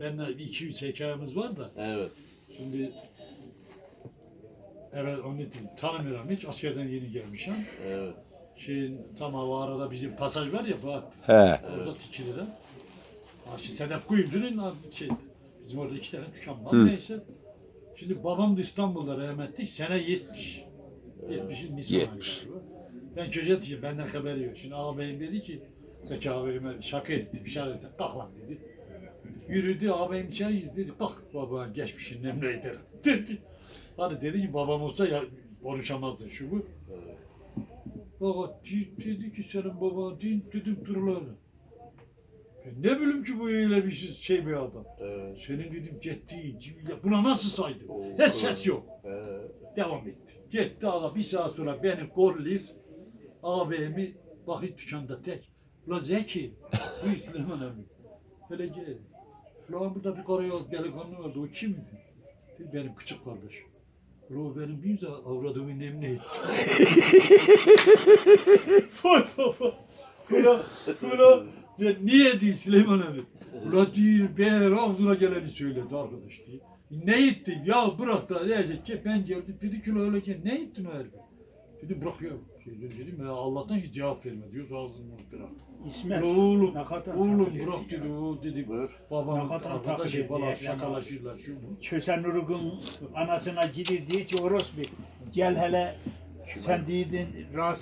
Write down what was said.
Benimle bir iki üç hikayemiz var da Evet. şimdi evet onu tanımıyorum hiç askerden yeni gelmişim. Evet. Şeyin tam hava arada bizim pasaj var ya bak He. orada Tikili'de. Ha şimdi Sedef Kuyumcu'nun şey, bizim orada iki tane dükkan var Hı. neyse. Şimdi babam da İstanbul'da rahmetli sene 70. 70'in Nisan ayı 70. galiba. Ben Köşetiyim benden haberi yok. Şimdi ağabeyim dedi ki Zeki ağabeyime şaka etti, bir şeyler etti. Kalk lan dedi. Yürüdü ağabeyim içeri girdi dedi. Kalk baba geçmişin ederim. Dedi. Hadi dedi ki babam olsa ya konuşamazdı şu bu. Baba di- dedi ki senin baban din dedim durulur. Ben ne bileyim ki bu öyle bir şey, şey bir adam. Evet. Senin dedim ciddi, ciddi buna nasıl saydın? Oo. Hiç ses yok. Evet. Devam etti. Gitti ağa bir saat sonra beni korlayır. Ağabeyimi bakıyor dükkanda tek. Ula Zeki, bu Süleyman abi. Hele gel. Ulan burada bir karayaz delikanlı vardı, o kimdi? Dedi, benim küçük kardeş. O benim bir de avradımın emni etti. Vay baba. Ulan. Ya niye değil Süleyman abi? Ulan değil, ben ağzına geleni söyledi arkadaş diye. Ne ettin? Ya bırak da diyecek ki ben geldim dedi ki öyle ki ne ettin o herife? Dedim bırak ya. Şey, dedim ya Allah'tan hiç cevap verme diyor ağzını bırak. İsmet. Ulan oğlum, ne kadar oğlum bırak ya. dedi o dedi. Babam Ne kadar arkadaşı falan diye, şakalaşırlar şu bu. Kösen Urug'un anasına girir diye ki orospu. Gel hele sen değildin rahatsız